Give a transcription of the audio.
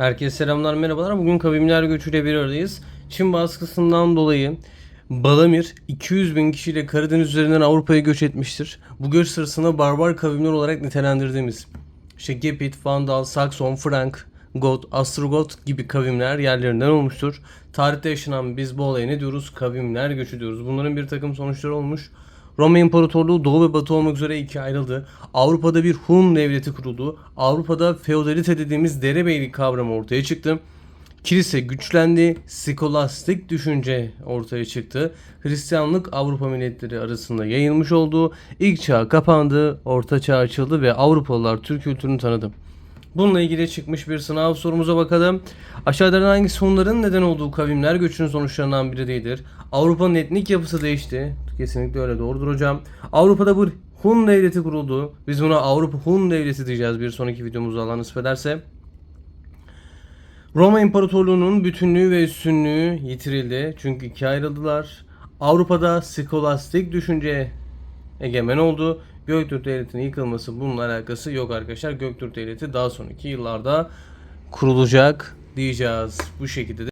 Herkese selamlar merhabalar. Bugün kavimler göçüyle bir aradayız. Çin baskısından dolayı Balamir 200 bin kişiyle Karadeniz üzerinden Avrupa'ya göç etmiştir. Bu göç sırasında barbar kavimler olarak nitelendirdiğimiz işte Gepit, Vandal, Sakson, Frank, Goth, Astrogoth gibi kavimler yerlerinden olmuştur. Tarihte yaşanan biz bu olaya ne diyoruz? Kavimler göçü diyoruz. Bunların bir takım sonuçları olmuş. Roma İmparatorluğu Doğu ve Batı olmak üzere ikiye ayrıldı. Avrupa'da bir Hun devleti kuruldu. Avrupa'da feodalite dediğimiz derebeylik kavramı ortaya çıktı. Kilise güçlendi, skolastik düşünce ortaya çıktı. Hristiyanlık Avrupa milletleri arasında yayılmış oldu. İlk çağ kapandı, orta çağ açıldı ve Avrupalılar Türk kültürünü tanıdı. Bununla ilgili çıkmış bir sınav sorumuza bakalım. Aşağıdakilerden hangisi Hunların neden olduğu kavimler göçünün sonuçlarından biri değildir? Avrupa'nın etnik yapısı değişti. Kesinlikle öyle doğrudur hocam. Avrupa'da bir Hun devleti kuruldu. Biz buna Avrupa Hun devleti diyeceğiz bir sonraki videomuzda Allah nasip ederse. Roma İmparatorluğu'nun bütünlüğü ve üstünlüğü yitirildi. Çünkü ikiye ayrıldılar. Avrupa'da skolastik düşünce egemen oldu. Göktürk Devleti'nin yıkılması bununla alakası yok arkadaşlar. Göktürk Devleti daha sonraki yıllarda kurulacak diyeceğiz. Bu şekilde de